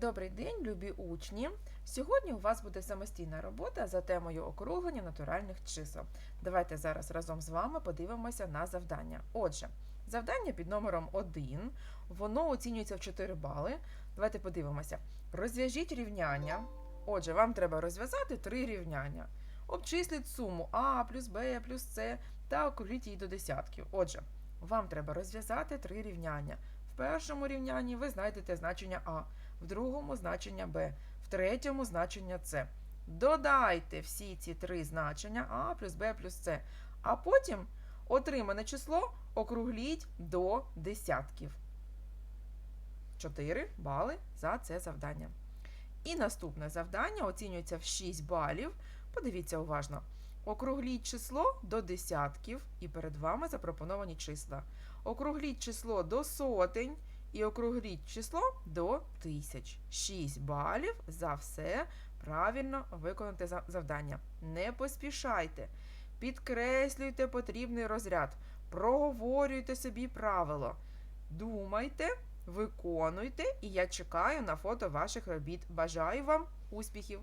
Добрий день, любі учні! Сьогодні у вас буде самостійна робота за темою округлення натуральних чисел. Давайте зараз разом з вами подивимося на завдання. Отже, завдання під номером 1, воно оцінюється в 4 бали. Давайте подивимося. Розв'яжіть рівняння. Отже, вам треба розв'язати три рівняння. Обчисліть суму А плюс Б плюс С та округліть її до десятків. Отже, вам треба розв'язати три рівняння. Першому рівнянні ви знайдете значення А в другому значення b, в третьому значення c. Додайте всі ці три значення a плюс b плюс c, а потім отримане число округліть до десятків. 4 бали за це завдання. І наступне завдання оцінюється в 6 балів. Подивіться уважно. Округліть число до десятків, і перед вами запропоновані числа. Округліть число до сотень і округліть число до тисяч. 6 балів за все правильно виконати завдання. Не поспішайте. Підкреслюйте потрібний розряд. Проговорюйте собі правило. Думайте, виконуйте, і я чекаю на фото ваших робіт. Бажаю вам успіхів!